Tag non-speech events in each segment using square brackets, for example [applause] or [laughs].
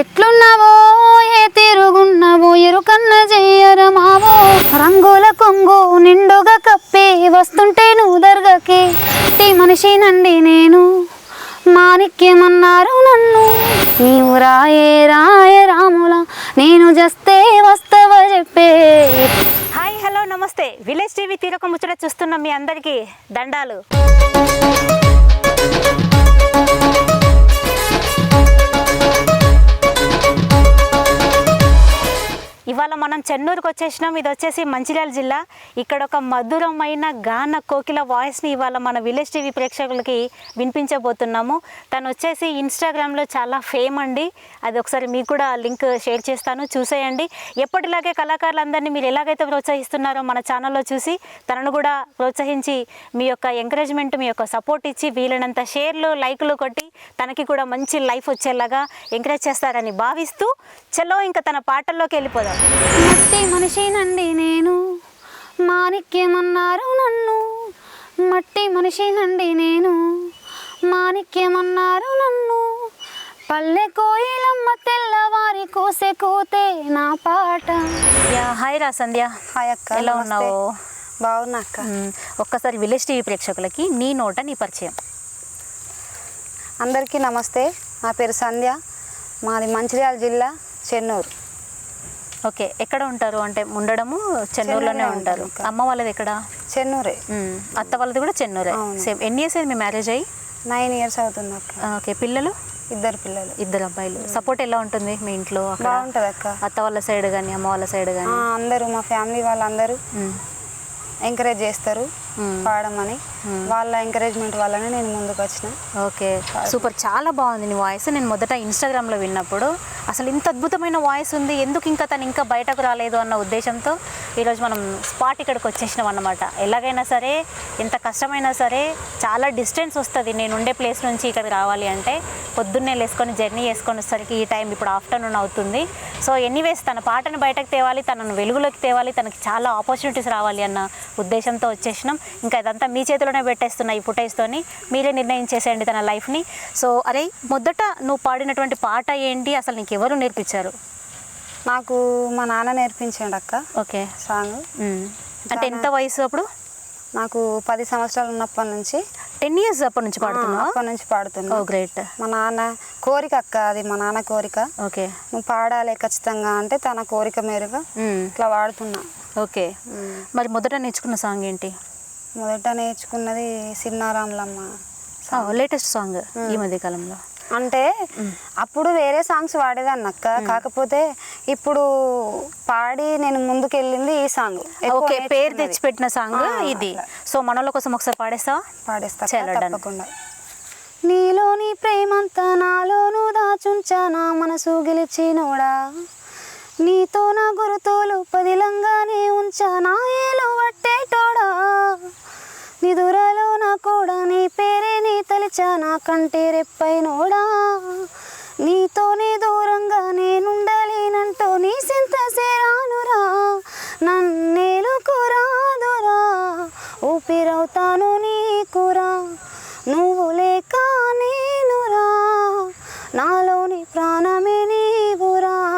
ఎట్లున్నావో ఏ తిరుగున్నావో ఎరుకన్న చెయ్యరమావో రంగుల కొంగు నిండుగా కప్పి వస్తుంటే నువ్వు దర్గకి. టీ మనిషినండి నేను మాణిక్యమన్నారు నన్ను. నీవు రాయే రాయే రాముల నేను జస్తే వస్తవ చెప్పే. హాయ్ హలో నమస్తే. విలేజ్ టీవీ తీరొక ముచ్చట చూస్తున్న మీ అందరికీ దండాలు. ఇవాళ మనం చెన్నూరుకు వచ్చేసినాం. ఇది వచ్చేసి మంచిర్యాల జిల్లా. ఇక్కడ ఒక మధురమైన గాన కోకిల వాయిస్ని ఇవాళ మన విలేజ్ టీవీ ప్రేక్షకులకి వినిపించబోతున్నాము. తను వచ్చేసి ఇన్స్టాగ్రామ్లో చాలా ఫేమ్ అండి. అది ఒకసారి మీకు కూడా లింక్ షేర్ చేస్తాను. చూసేయండి. ఎప్పటిలాగే కళాకారులందరినీ మీరు ఎలాగైతే ప్రోత్సహిస్తున్నారో మన ఛానల్లో చూసి తనను కూడా ప్రోత్సహించి మీ యొక్క ఎంకరేజ్మెంట్ మీ యొక్క సపోర్ట్ ఇచ్చి వీలైనంత షేర్లు లైక్లు కొట్టి తనకి కూడా మంచి లైఫ్ వచ్చేలాగా ఎంకరేజ్ చేస్తారని భావిస్తూ చలో ఇంకా తన పాటల్లోకి వెళ్ళిపోదాం. మట్టి మనిషినండి నేను. మాణిక్యమన్నారు నన్ను. మట్టి మనిషినండి నేను. మాణిక్యమన్నారు నన్ను. పల్లె కోయిలమ్మ తెల్లవారి కోసే కోతే నా పాట. యా హాయ్ రా సంధ్య. హాయ్ అక్క ఎలా. ఉన్నావు? బాగున్నా అక్క. ఒక్కసారి విలేజ్ టీవీ ప్రేక్షకులకి నీ నోట నీ పరిచయం. అందరికీ నమస్తే. నా పేరు సంధ్య. మాది మంచిర్యాల జిల్లా చెన్నూరు. ఓకే ఎక్కడ ఉంటారు? అంటే ఉండడము చెన్నూరులోనే చెన్నూరులో ఉంటారు. ఉంటాం. అమ్మ వాళ్ళది ఎక్కడ? చెన్నూరే. అత్త వాళ్ళది కూడా చెన్నూరే. సేమ్ ఎన్ని ఇయర్స్ అయింది మీ మ్యారేజ్ అయ్యి? నైన్ ఇయర్స్ అవుతుంది అక్క. ఓకే పిల్లలు? ఇద్దరు పిల్లలు. ఇద్దరు అబ్బాయిలు. సపోర్ట్ ఎలా ఉంటుంది మీ ఇంట్లో బాగుంటుంది అక్క. అత్త వాళ్ళ సైడ్ కానీ అమ్మ వాళ్ళ సైడ్ కానీ అందరూ మా ఫ్యామిలీ వాళ్ళందరూ ఎంకరేజ్ చేస్తారు. పాడమని. వాళ్ళ ఎంకరేజ్మెంట్ వల్లనే నేను ముందుకు వచ్చిన ఓకే. సూపర్. చాలా బాగుంది నీ వాయిస్. నేను మొదట ఇన్స్టాగ్రామ్లో విన్నప్పుడు అసలు ఇంత అద్భుతమైన వాయిస్ ఉంది. ఎందుకు ఇంకా తను ఇంకా బయటకు రాలేదు అన్న ఉద్దేశంతో ఈరోజు మనం స్పాట్ ఇక్కడికి వచ్చేసినాం అన్నమాట. ఎలాగైనా సరే ఎంత కష్టమైనా సరే చాలా డిస్టెన్స్ వస్తుంది. నేను ఉండే ప్లేస్ నుంచి ఇక్కడికి రావాలి అంటే పొద్దున్నే లేసుకొని జర్నీ చేసుకొని వచ్చేసరికి ఈ టైం ఇప్పుడు ఆఫ్టర్నూన్ అవుతుంది. సో ఎనీవేస్ తన పాటను బయటకు తేవాలి తనను వెలుగులోకి తేవాలి తనకి చాలా ఆపర్చునిటీస్ రావాలి అన్న ఉద్దేశంతో వచ్చేసినాం. ఇంకా ఇదంతా మీ చేతిలోనే పెట్టేస్తున్నా ఈ ఫుటేజ్తోని మీరే నిర్ణయం చేసేయండి తన లైఫ్ని సో అరే మొదట నువ్వు పాడినటువంటి పాట ఏంటి? అసలు నీకు ఎవరు నేర్పించారు? నాకు మా నాన్న నేర్పించాడు అక్క ఓకే. సాంగ్. అంటే ఎంత వయసు అప్పుడు? నాకు పది సంవత్సరాలు ఉన్నప్పటి నుంచి. టెన్ ఇయర్స్ అప్పటి నుంచి ఆ, పాడుతున్నావా? అప్పటి నుంచి పాడుతున్నా. Oh great. మా నాన్న కోరిక అక్క అది మా నాన్న కోరిక. ఓకే. నువ్వు పాడాలి ఖచ్చితంగా అంటే తన కోరిక మేరకు. ఇట్లా వాడుతున్నా. ఓకే. మరి మొదట నేర్చుకున్న సాంగ్ ఏంటి? మొదట నేర్చుకున్నది సిన్నారాములమ్మ లేటెస్ట్ సాంగ్ ఈ మధ్య కాలంలో. అంటే అప్పుడు వేరే సాంగ్స్ వాడేదాన్ని అక్క. కాకపోతే ఇప్పుడు పాడి నేను ముందుకు వెళ్ళింది ఈ సాంగ్. ఓకే పేరు. తెచ్చిపెట్టిన సాంగ్ ఇది. సో మనోళ్ళ కోసం ఒకసారి పాడేస్తా done. తప్పకుండా. నీలోని ప్రేమంతా నాలోను దాచుంచా నా మనసు గెలిచినోడా? నీతో నా గురుతోలు పదిలంగానే ఉంచా నా ఏలు నా కూడా నీ పేరే నీ తలిచా నా కంటే రెప్పైనోడా? నీతోనే దూరంగా నేనుండలేనంటూ నీ సింత సేరానురా? నన్నేలుకురాదురా ఊపిరవుతాను నీకురా? నువ్వు లేక నేనురా? నాలోని ప్రాణమే నీవురా?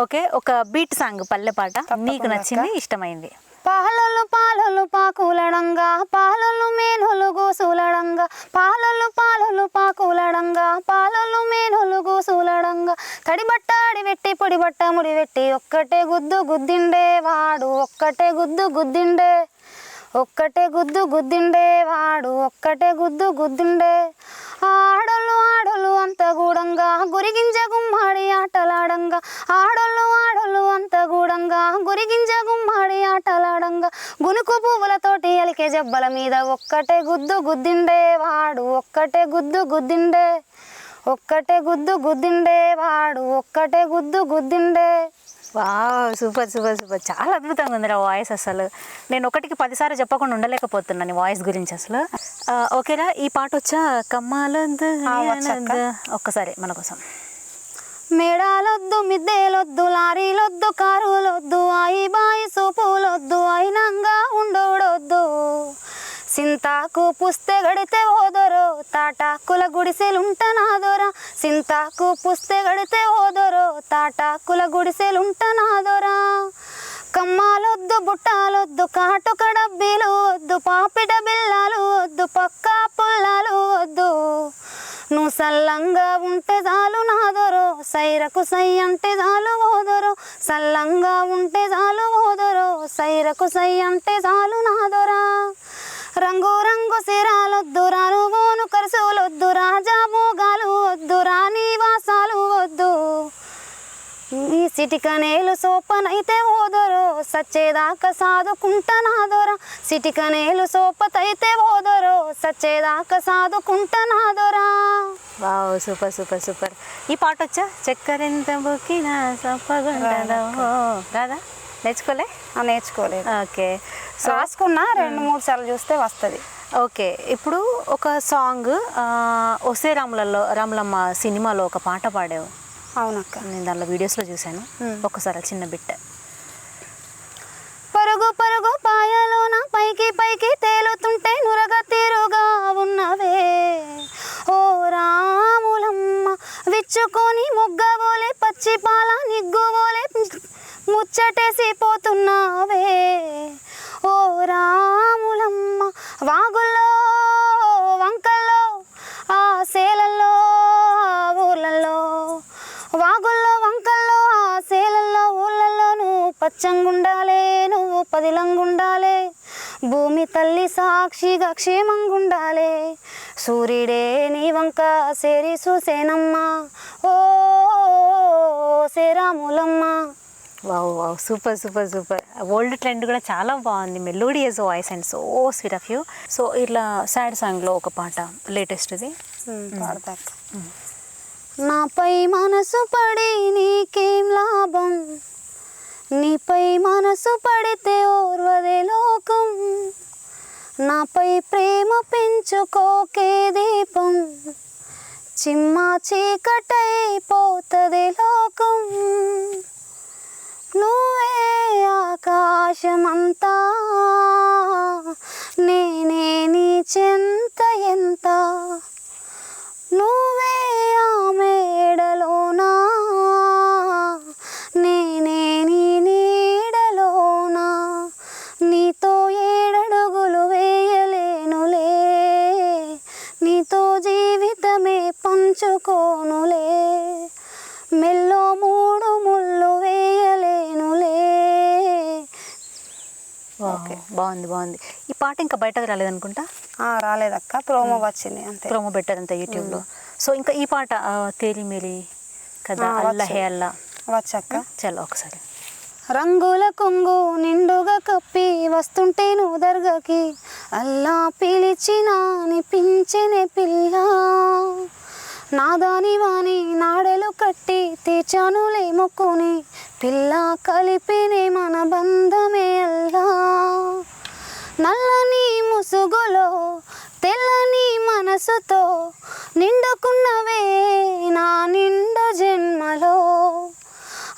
ఓకే ఒక బీట్ సాంగ్ పల్లె పాట. నీకు నచ్చింది ఇష్టమైంది. పాలలు పాకులడంగా పాలలు మేనులు గోసులడంగా పాలలు పాలలు పాకులడంగా పాలలు మేనులు గోసులడంగా. తడిబట్ట అడివెట్టి పొడి బట్ట ముడివెట్టి ఒక్కటే గుద్దు గుద్దిండే వాడు ఒక్కటే గుద్దు గుద్దిండే ఒక్కటే గుద్దు గుద్దిండే వాడు ఒక్కటే గుద్దు గుద్దిండే. ఆడోళ్ళు ఆడోళ్ళు అంత గూడంగా. గురిగింజ గుమ్మడి ఆటలాడంగా. ఆడోళ్ళు ఆడోళ్ళు అంత గూడంగా. గురిగింజ గుమ్మడి ఆటలాడంగా. గునుకు పువ్వులతోటి అలికే జబ్బల మీద ఒక్కటే గుద్దు గుద్దిండే వాడు ఒక్కటే గుద్దు గుద్దిండే. ఒక్కటే గుద్దు గుద్దిండే వాడు ఒక్కటే గుద్దు గుద్దిండే. వా సూపర్ సూపర్ సూపర్. చాలా అద్భుతంగా ఉంది రా వాయిస్ అసలు. నేను ఒకటికి పదిసార్లు చెప్పకుండా ఉండలేకపోతున్నాను వాయిస్ గురించి అసలు. ఆ, ఓకేరా ఈ పాట వచ్చా? కమ్మాలొద్దు ఆ, వచ్చక్క. ఏనొద్దు. ఒక్కసారి మన కోసం. మేడాలొద్దు మిద్దెలొద్దు లారీలొద్దు కారులొద్దు ఆయి బాయి సూపులొద్దు అయినంగా ఉండోడొద్దు. సింతాకు పుస్తే గడితే ఓదోరో తాటాకుల గుడిసెలుంటనాదోరా. సింతాకు పుస్తే గడితే ఓదోరో తాటాకుల గుడిసెలుంటనాదోరా. కమ్మాలొద్దు బుట్టాలొద్దు కాటుక డబ్బీలు వద్దు పాపిట బిల్లాలు వద్దు పక్క పుల్లాలు వద్దు నువ్వు సల్లంగా ఉంటే చాలు నాదొరో సైరకు సై అంటే చాలు ఓదరో సల్లంగా ఉంటే చాలు ఓదరో సైరకు సై అంటే చాలు నాదొరా రంగు రంగు సిరాలొద్దురా నువ్వును కరుసులొద్దురా జాబోగాలు రాజా భోగాలు వద్దు వాసాలు వద్దు. ఈ సిటికనేలు సోపనైతే ఓదరో సచ్చేదాకా సాదుకుంటనాదోరా సిటికనేలు సోపతైతే ఓదరో సచ్చేదాకా సాదుకుంటనాదోరా వావ్ సూపర్ సూపర్ సూపర్. ఈ పాట వచ్చా చక్కరెంత బుక్కిన సప్పగుండలో కదా నేర్చుకోలే? ఆ, నేర్చుకోలేదు. ఓకే. సో రాసుకున్నా రెండు మూడు సార్లు చూస్తే వస్తుంది. ఓకే. ఇప్పుడు ఒక సాంగ్ ఒసే రాములలో రాములమ్మ సినిమాలో ఒక పాట పాడావు. అవునక్క. నేను దానిలో వీడియోస్లో చూశాను. ఒక్కసారి చిన్న బిట్ పరుగు పరుగు పాయలోన పైకి పైకి తేలుతుంటే ముచ్చటేసిపోతున్నావే. ఓ రాములమ్మ వాగుల్లో వంకల్లో ఆ సేలల్లో ఆ వాగుల్లో వంకల్లో ఆ సేలల్లో ఊళ్ళల్లో నువ్వు పచ్చంగుండాలే నువ్వు పదిలంగుండాలే. భూమి తల్లి సాక్షిగా క్షేమంగుండాలే. సూర్యుడే నీ వంక సేరి చూసేనమ్మా ఓ Sriramulamma wow wow. Super super super. Old trend కూడా చాలా బాగుంది. Melodious voice and so sweet of you. So ఇట్లా సాడ్ సాంగ్లో ఒక పాట లేటెస్ట్ది. నాపై మనసు పడి నీకేం లాభం? నీపై మనసు పడితే ఓర్వదే లోకం. నాపై ప్రేమ పెంచుకోకే దీపం. చిమ్మా చీకటైపోతుంది లోకం. నువ్వే ఆకాశమంతా. ఓకే బాగుంది బాగుంది. ఈ పాట ఇంకా బయటకు రాలేదనుకుంటా? రాలేదక్క. ప్రోమో వచ్చింది అంతే. ప్రోమో పెట్టారంత యూట్యూబ్లో. సో ఇంకా ఈ పాట మేరి కదా ఆ, అల్లా హే వచ్చు. అల్లా. వచ్చక్క. చలో ఒకసారి. రంగుల కొంగు నిండుగా కప్పి వస్తుంటే నువ్వు దర్గకి. అల్లా పిలిచిన అనిపించనే పిల్ల. నాదాని వాణి నాడెలు కట్టి తీర్చానులే మొక్కుని. పిల్ల కలిపినే మన బంధమే అల్లా. నల్లని ముసుగులో తెల్లని మనసుతో నిండుకున్నవే నా నిండు జన్మలో.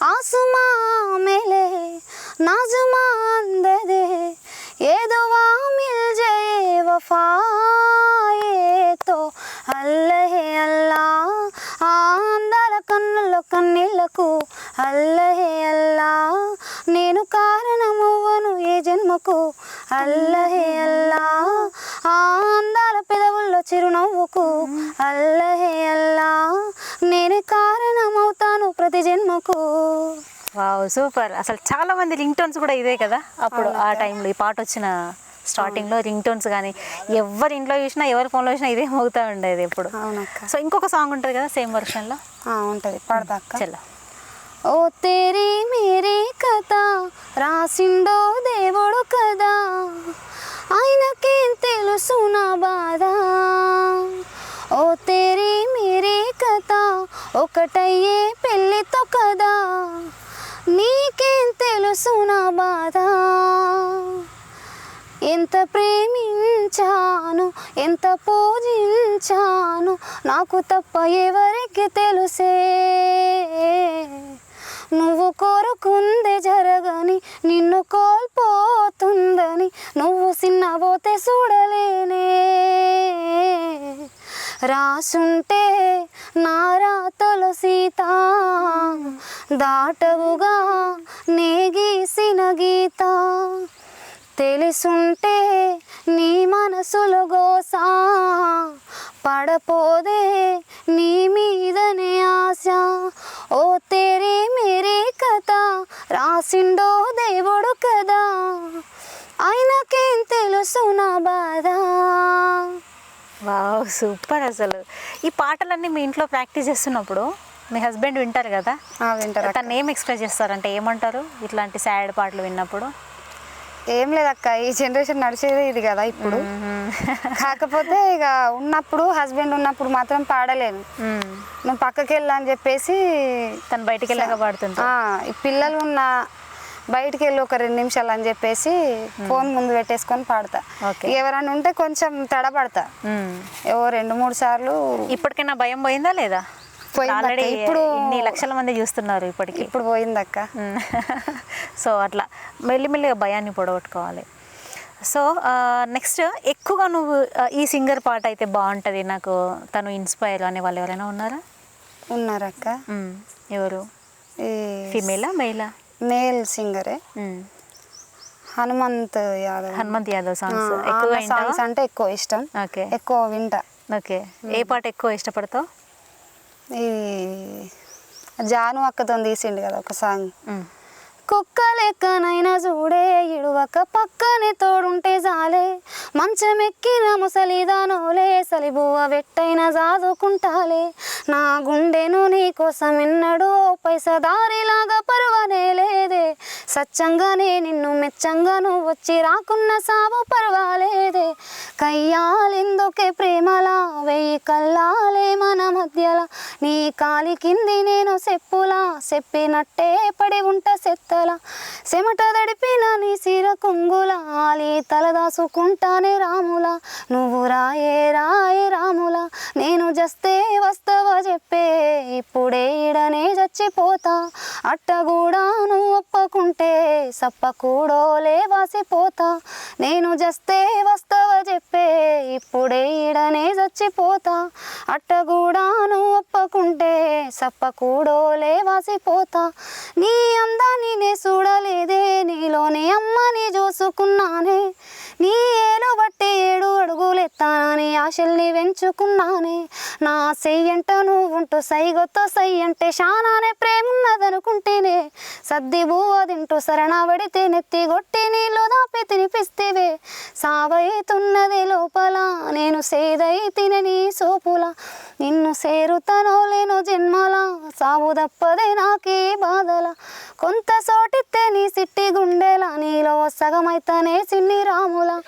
ఆసుమా మేలే నాజుమా అందదే ఏదో మిల్ జయే వఫాయేతో. అల్లహే అల్లా ఆ అందాల కన్నుల్లో కన్నీళ్ళకు అల్లహే అల్లా నేను కారణమవ్వను ఏ జన్మకు. అల్లహే అల్లా ఆ అందాల పెదవుల్లో చిరునవ్వుకు. అల్లహే అల్లా నేనే కారణమవుతాను ప్రతి జన్మకు. Wow super. అసలు చాలా మంది రింగ్ టోన్స్ కూడా ఇదే కదా? అప్పుడు ఆ టైంలో ఈ పాట వచ్చిన స్టార్టింగ్లో రింగ్ టోన్స్ కానీ ఎవరి ఇంట్లో చూసినా ఎవరి ఫోన్లో చూసినా ఇదే మోగుతూ ఉండేది ఎప్పుడు. సో ఇంకొక సాంగ్ ఉంటుంది కదా సేమ్ వర్షన్లో? ఉంటది. పడదాక్క చలో ఓ తేరీ మేరీ కథ రాసిండో దేవుడు కదా. ఆయనకేం తెలుసు నా బాధ? ఓ తేరీ మేరీ కథ ఒకటయ్యే పెళ్ళితో కదా. నీకేం తెలుసు నా బాధ? ఎంత ప్రేమించాను ఎంత పూజించాను నాకు తప్ప ఎవరికి తెలుసే? నువ్వు కోరుకుందే జరగని నిన్ను కోల్పోతుందని నువ్వు సిన్నబోతే చూడలేనే. రాసుంటే నా రాతలు సీత దాటవుగా నే గీసిన గీత. తెలిసుంటే నీ మనసులో గోసా పడపోదే నీ మీదనే ఆశ. రాసిండో దేవుడు కదా. ఆయనకేం తెలుసు నా బాధ? వావ్ సూపర్ అసలు. ఈ పాటలన్నీ మీ ఇంట్లో ప్రాక్టీస్ చేస్తున్నప్పుడు మీ హస్బెండ్ వింటారు కదా? వింటారు. తను ఏం ఎక్స్ప్రెస్ చేస్తారంటే ఏమంటారు? ఇట్లాంటి సాడ్ పాటలు విన్నప్పుడు? ఏం లేదక్క ఈ జనరేషన్ నడిచేది ఇది కదా ఇప్పుడు కాకపోతే ఇక ఉన్నప్పుడు హస్బెండ్ ఉన్నప్పుడు మాత్రం పాడలేను. నువ్వు పక్కకి వెళ్ళా అని చెప్పేసి తను బయటికి వెళ్ళాక ఈ పిల్లలు ఉన్న బయటికి వెళ్ళి ఒక రెండు నిమిషాలు అని చెప్పేసి ఫోన్ ముందు పెట్టేసుకొని పాడతా. ఎవరైనా ఉంటే కొంచెం తడబడతా. ఏవో రెండు మూడు సార్లు ఇప్పటికైనా భయం పోయిందా లేదా. ఆల్రెడీ ఇప్పుడు- ఇన్ని లక్షల మంది చూస్తున్నారు ఇప్పటికి. ఇప్పుడు పోయిందక్క. [laughs] సో అట్లా మెల్లిమెల్లిగా భయాన్ని పొడగొట్టుకోవాలి. సో నెక్స్ట్ ఎక్కువగా నువ్వు ఈ సింగర్ పాట అయితే బాగుంటుంది. నాకు తను ఇన్స్పైర్ అనే వాళ్ళు ఎవరైనా ఉన్నారా? ఉన్నారక్క. ఎవరు? ఫీమేలా మేలా? మేల్ సింగరే. హనుమంత్ యాదవ్. హనుమంత్ యాదవ్ సాంగ్స్ ఆమె ఎక్కువగా సాంగ్స్ అంటే ఎక్కువ ఇష్టం. ఓకే. ఎక్కువ వింటా. ఓకే. ఏ పాట ఎక్కువ ఇష్టపడతావు? ఈ జాను అక్కతో తీసిండు కదా ఒక సాంగ్. కుక్క లెక్కనైనా చూడే ఇడువక పక్కనే తోడుంటే జాలే. మంచం ఎక్కిన ముసలిదానోలే సలిబువ్వ వెట్టైన జాదుకుంటాలే. నా గుండెను నీ కోసం ఎన్నడూ పైస దారిలాగా పర్వనే లేదే సచ్చంగానే నిన్ను మెచ్చంగా నువ్వు వచ్చి రాకున్న సావు పర్వాలేదే. కయ్యాలెందుకే ప్రేమలా వెయ్యి కల్లాలే మన మధ్యలా. నీ కాలి కింది నేను చెప్పులా చెప్పినట్టే పడి ఉంట తల సెమట దడిపిన నీ సిర కుంగులాలి తలదాసుకుంటానే రాముల. నువ్వు రాయే రాయే రాముల నేను జస్తే వస్తావా చెప్పే. ఇప్పుడే ఈడనే చచ్చిపోతా అట్ట కూడా నువ్వు ఒప్పకుంటే సప్పకూడో లేవాసిపోతా నేను జస్తే వస్తావా చెప్పే ఇప్పుడే ఈడనే చచ్చిపోతా. అట్ట నువ్వు ఒప్పకుంటే సప్పకూడో లేవాసిపోతా నీ అందాన్ని నే చూడలేదే నీలోనే అమ్మని చూసుకున్నానే. నీ ఏలు బట్టి ఏడు అడుగులెత్తానని ఆశల్ని పెంచుకున్నానే నా సెయ్యంట నువ్వుంటూ సైగొత్తో సై అంటే శానానే ప్రేమున్నదనుకుంటేనే. సద్ది బువ్వ తింటూ శరణబడితే నెత్తి కొట్టి నీళ్ళు దాపి తినిపిస్తేవే. ఉన్నది లోపల. నేను సేదై తినని సోపుల. నిన్ను సేరుతనో లేను జన్మల. సావు తప్పదే నాకే బాధల. కొంత సోటితే నీ సిట్టి గుండెల. నీలో సగమైతనే చిన్ని రాముల.